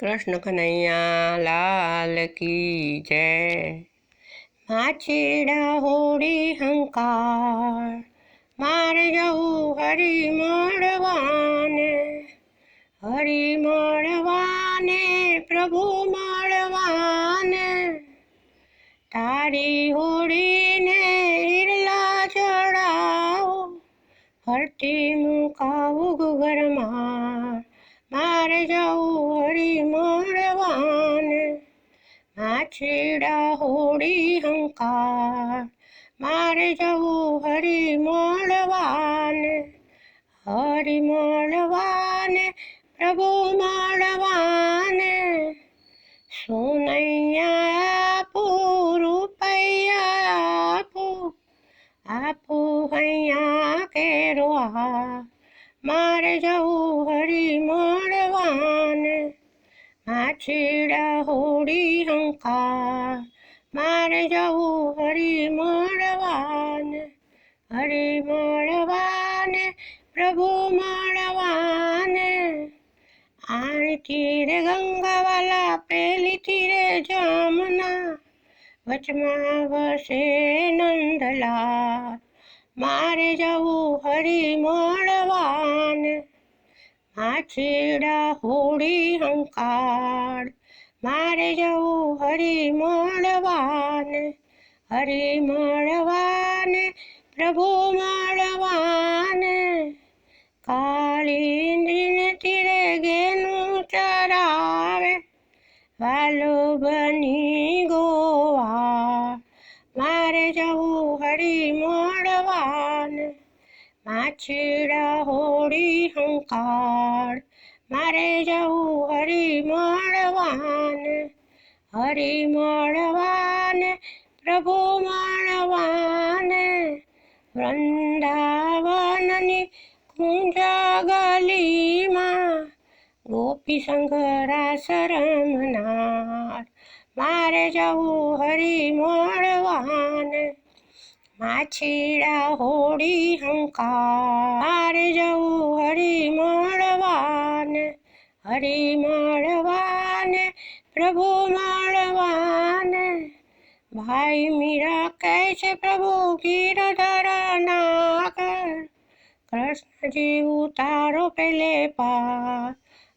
કૃષ્ણ કનૈયા લાલ કી જય. માછેડા હોડી હંકાર, મારે જવું હરી મળવાને હરી મળવાને પ્રભુ મળવાને. તારી હોડીને હિરલા ચડાવો, હરતી મુકાવું ગરમ હરી મળવાને માછીડા હોડી હંકાર. મારે જવું હરી મળવાને હરી મળવાને, પ્રભુ મળવાને. સુનૈયા આપું, રૂપૈયા આપું આપું હૈયા કેરો મારે જવું હરી મળવાને માછીડા હોડી હંકાર, મારે જવું હરી મળવાન, હરી મળવાને, પ્રભુ મળવાને. આણી તીરે ગંગાવાલા પેલી તીરે જામના, વચમાં વસે નંદલા. મારે જવું હરી માછીડા હોડી હંકાર. મારે જવું હરી મળવાન હરી મળવાન પ્રભુ મળવાને. કાળીને તીરે ગેનું ચરાવે, વાલો બની ગોવા. મારે જવું હરી મળવાને માછીડા હોડી હંકાર. મારે જવું હરી મળવાન હરી મળવાન પ્રભુ મળવાન. વૃંદાવનની કુંજ ગલીમાં ગોપી સંગરા શરમનાર. મારે જવું હરી મળવાન માછીડા હોડી મારે જવું હરી મળવાને હરી મળવાને પ્રભુ મળવાને. ભાઈ મીરા કહે છે, પ્રભુ ગીરધર નાગર કૃષ્ણજી ઉતારો પેલે પા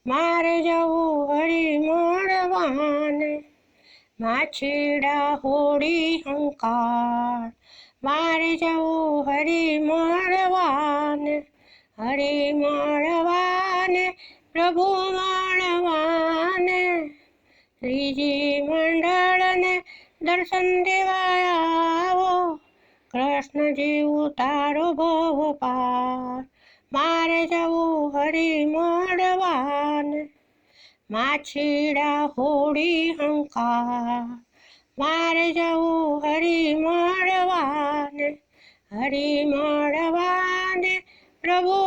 મારે જવું હરી મળવાને માછીડા હોડી હંકાર મારે જવું હરી મળવાન હરી મળવાન પ્રભુ મળવાન. શ્રીજી મંડળને દર્શન દેવાયા આવો, કૃષ્ણજી ઉતારો ભવ પાર. મારે જવું હરી મળવાને માછીડા હોડી હંકાર. મારે જવું હરી મળવાને હરી મળવાને પ્રભુ